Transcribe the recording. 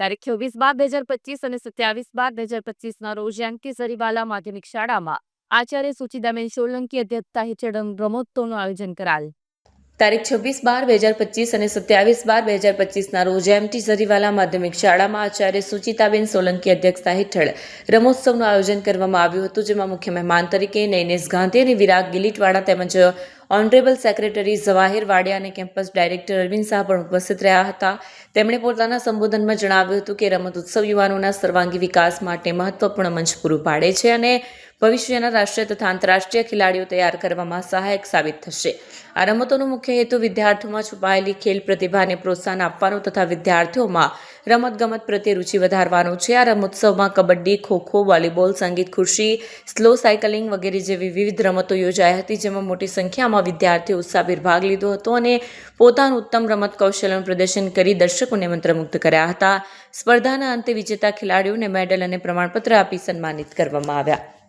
તારીખ છવ્વીસ બાર, બે હજાર પચીસ અને સત્યાવીસ બાર, બે હજાર પચીસના રોજ યાંકી સરીવાલા માધ્યમિક શાળામાં આચાર્ય સુચિદાબેન સોલંકી અધ્યક્ષતા હેઠળ રમોત્સવનું આયોજન કરાલ તારીખ છવ્વીસ બાર બે હજાર પચીસ અને સત્યાવીસ બાર બે હજાર પચીસના રોજ એમટી ઝરીવાલા માધ્યમિક શાળામાં આચાર્ય સુચિતાબેન સોલંકી અધ્યક્ષતા હેઠળ રમોત્સવનું આયોજન કરવામાં આવ્યું હતું, જેમાં મુખ્ય મહેમાન તરીકે નૈનેશ ગાંધી અને વિરાગ ગિલીટવાડા તેમજ ઓનરેબલ સેક્રેટરી ઝવાહિર વાડિયા અને કેમ્પસ ડાયરેક્ટર અરવિંદ શાહ પણ ઉપસ્થિત રહ્યા હતા. તેમણે પોતાના સંબોધનમાં જણાવ્યું હતું કે રમત ઉત્સવ યુવાનોના સર્વાંગી વિકાસ માટે મહત્વપૂર્ણ મંચ પૂરું પાડે છે અને ભવિષ્યના રાષ્ટ્રીય તથા આંતરરાષ્ટ્રીય ખેલાડીઓ તૈયાર કરવામાં સહાયક સાબિત થશે. આ રમતોનો મુખ્ય હેતુ વિદ્યાર્થીઓમાં છુપાયેલી ખેલ પ્રતિભાને પ્રોત્સાહન આપવાનો તથા વિદ્યાર્થીઓમાં રમતગમત પ્રત્યે રુચિ વધારવાનો છે. આ રમોત્સવમાં કબડ્ડી, ખોખો, વોલીબોલ, સંગીત, ખુરશી, સ્લો સાયકલિંગ વગેરે જેવી વિવિધ રમતો યોજાઈ હતી, જેમાં મોટી સંખ્યામાં વિદ્યાર્થીઓ ઉત્સાહભેર ભાગ લીધો હતો અને પોતાનું ઉત્તમ રમત કૌશલ્યનું પ્રદર્શન કરી દર્શકોને મંત્રમુગ્ધ કર્યા હતા. સ્પર્ધાના અંતે વિજેતા ખેલાડીઓને મેડલ અને પ્રમાણપત્ર આપી સન્માનિત કરવામાં આવ્યા.